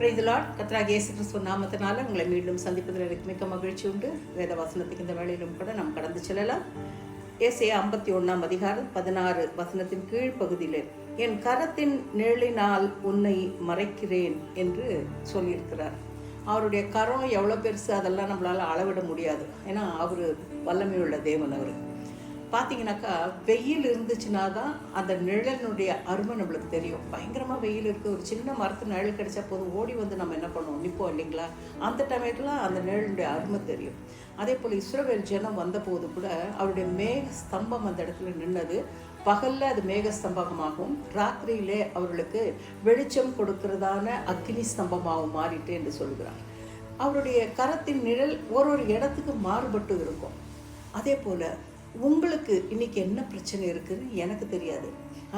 பிரைதலாட் கத்ராக இயேசு கிறிஸ்துவ நாமத்தினால உங்களை மீண்டும் சந்திப்பதில் எனக்கு மிக்க மகிழ்ச்சி உண்டு. வேத வசனத்துக்கு இந்த வேலையிலும் கூட நாம் கடந்து செல்லலாம். ஏசே ஐம்பத்தி ஒன்றாம் அதிகாரம் பதினாறு வசனத்தின் கீழ் பகுதியில் என் கரத்தின் நிழலினால் உன்னை மறைக்கிறேன் என்று சொல்லியிருக்கிறார். அவருடைய கரம் எவ்வளோ பெருசு அதெல்லாம் நம்மளால் அளவிட முடியாது. ஏன்னா அவர் வல்லமையுள்ள தேவன் அவர். பார்த்தீங்கன்னாக்கா வெயில் இருந்துச்சுன்னா தான் அந்த நிழலினுடைய அருமை நம்மளுக்கு தெரியும். பயங்கரமாக வெயில் இருக்குது ஒரு சின்ன மரத்து நிழல் கிடைச்சா போதும். ஓடி வந்து நம்ம என்ன பண்ணுவோம்? நிற்போம் இல்லைங்களா? அந்த டயத்தில் அந்த நிழலுடைய அருமை தெரியும். அதே போல் இஸ்ரோவேல் ஜனம் வந்தபோது கூட அவருடைய மேக ஸ்தம்பம் அந்த இடத்துல நின்னது. பகலில் அது மேக ஸ்தம்பகமாகும் ராத்திரியிலே அவர்களுக்கு வெளிச்சம் கொடுக்கிறதான அக்னி ஸ்தம்பமாகவும் மாறிட்டு என்று சொல்கிறார். அவருடைய கரத்தின் நிழல் ஒரு ஒரு இடத்துக்கு மாறுபட்டு இருக்கும். அதே போல் உங்களுக்கு இன்னைக்கு என்ன பிரச்சனை இருக்குன்னு எனக்கு தெரியாது.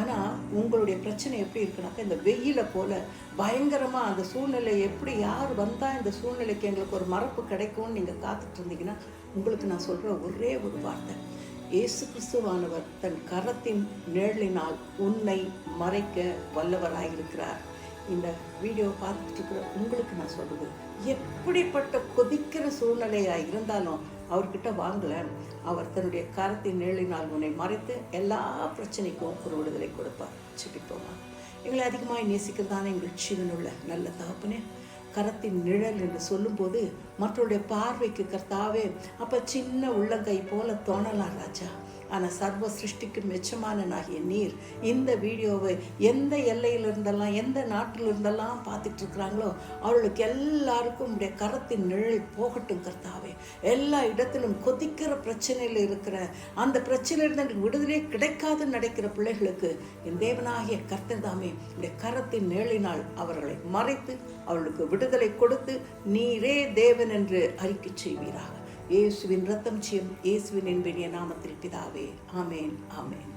ஆனால் உங்களுடைய பிரச்சனை எப்படி இருக்குனாக்கா இந்த வெயிலை போல் பயங்கரமாக அந்த சூழ்நிலை எப்படி யார் வந்தால் இந்த சூழ்நிலைக்கு எங்களுக்கு ஒரு மறப்பு கிடைக்கும்னு நீங்கள் காத்துட்டு இருந்தீங்கன்னா உங்களுக்கு நான் சொல்கிற ஒரே ஒரு வார்த்தை. இயேசு கிறிஸ்துவானவர் தன் கரத்தின் நிழலினால் உன்னை மறைக்க வல்லவராயிருக்கிறார். இந்த வீடியோ பார்த்துட்டு இருக்கிற உங்களுக்கு நான் சொல்கிறது எப்படிப்பட்ட கொதிக்கிற சூழ்நிலையாக இருந்தாலும் அவர்கிட்ட வாங்கல. அவர் தன்னுடைய கரத்தின் நிழலினால் உன்னை மறைத்து எல்லா பிரச்சனைக்கும் ஒரு விடுதலை கொடுப்பார். சிப்பிப்போமா எங்களை அதிகமாக நேசிக்கிறதான எங்கள் ஜீவனுள்ள நல்ல தகப்பனே கரத்தின் நிழல் என்று சொல்லும்போது மற்றவருடைய பார்வைக்கு கர்த்தாவே அப்போ சின்ன உள்ளங்கை போல தோணலாம் ராஜா. ஆனால் சர்வ சிருஷ்டிக்கு மெச்சமானனாகிய நீர் இந்த வீடியோவை எந்த எல்லையிலிருந்தெல்லாம் எந்த நாட்டில் இருந்தெல்லாம் பார்த்துட்டு இருக்கிறாங்களோ அவர்களுக்கு எல்லாருக்கும் உடைய கரத்தின் நிழல் போகட்டும் கர்த்தாவே. எல்லா இடத்திலும் கொதிக்கிற பிரச்சனையில் இருக்கிற அந்த பிரச்சனையிலிருந்து எனக்கு விடுதலை கிடைக்காது நடக்கிற பிள்ளைகளுக்கு என் தேவனாகிய கர்த்தர் தாமே உடைய கரத்தின் நிழலினால் அவர்களை மறைத்து அவர்களுக்கு விடுதலை கொடுத்து நீரே தேவன் என்று அறிக்கை செய்வீராக. இயேசுவின் ரத்தம் செய்யும் இயேசுவின் என்பினிய நாமத்தில் பிதாவே ஆமேன் ஆமேன்